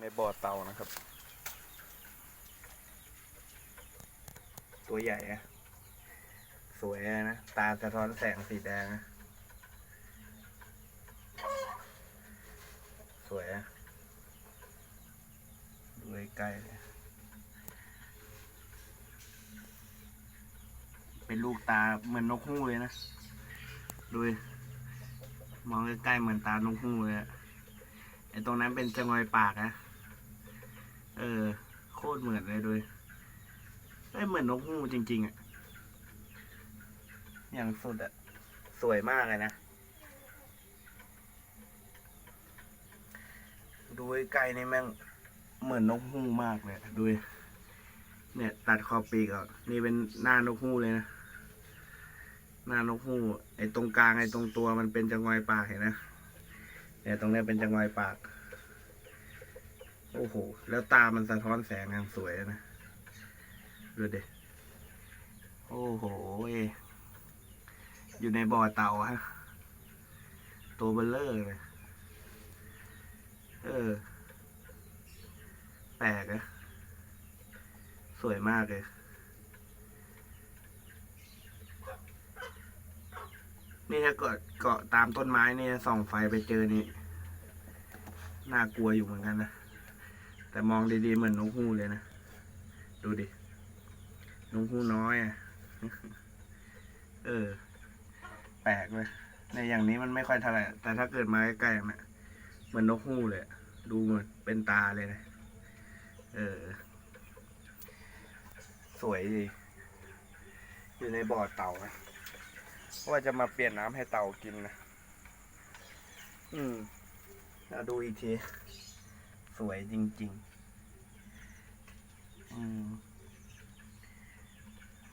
ในบ่อเตานะครับ ตัวใหญ่อะสวยอะนะ ตาสะท้อนแสงสีแดงนะสวยอะดูใกล้ๆเลยเป็นลูกตาเหมือนนกฮูกเลยนะ ดูมองใกล้ๆเหมือนตานกฮูกเลยอะไอตรงนั้นเป็นจะงอยปากนะ เออ โคตรเหมือนเลยดูดิเอ้เหมือนนกฮูกจริง ๆอะอย่างสุดอะสวยมากเลยนะ ดูใกล้ๆนี่แม่งเหมือนนกฮูกมากเลยดูเนี่ย ตัดขอบปีกอะนี่เป็นหน้านกฮูกเลยนะหน้านกฮูกไอ้ตรงกลางไอ้ตรงตัวมันเป็นจังงอยปากเห็นนะเนี่ยตรงเนี้ยเป็นจังงอยปาก โอ้โห แล้วตามันสะท้อนแสงอย่างสวยนะ ดูดิโอ้โห อยู่ในบ่อเต่าฮะ ตัวเบลเลอร์เลยเออ แปลกอะสวยมากเลย นี่ถ้าเกิดเกาะตามต้นไม้เนี่ยส่องไฟไปเจอนี่ น่ากลัวอยู่เหมือนกันนะ แต่มองดีๆเหมือนนกฮูกเลยนะ ดูดินกฮูกน้อยอะ เออ แปลกเลยในอย่างนี้มันไม่ค่อยเท่าไหร่แต่ถ้าเกิดมาใกล้ๆเนี่ยเหมือนนกฮูกเลย ดูเหมือนเป็นตาเลยนะ เออ สวยดี อยู่ในบ่อเต่านะว่าจะมาเปลี่ยนน้ำให้เต่ากินนะ อืมแล้วดูอีกที สวยจริง ๆ อืม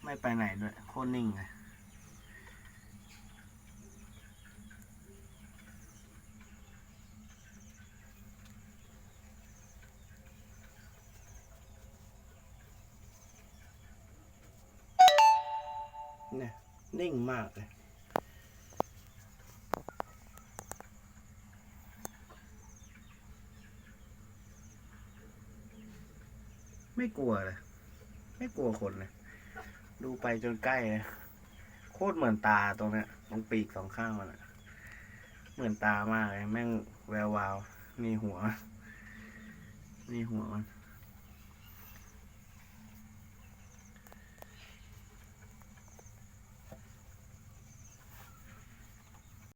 ไม่ไปไหนด้วย โคตรนิ่งเลยเนี่ยนิ่งมากเลย ไม่กลัวเลยไม่กลัวคนเลยดูไปจนใกล้เลยโคตรเหมือนตาตรงเนี้ยตรงปีกสองข้างมันเหมือนตามากเลยแม่งแวววาว มีหัว มีหัวมัน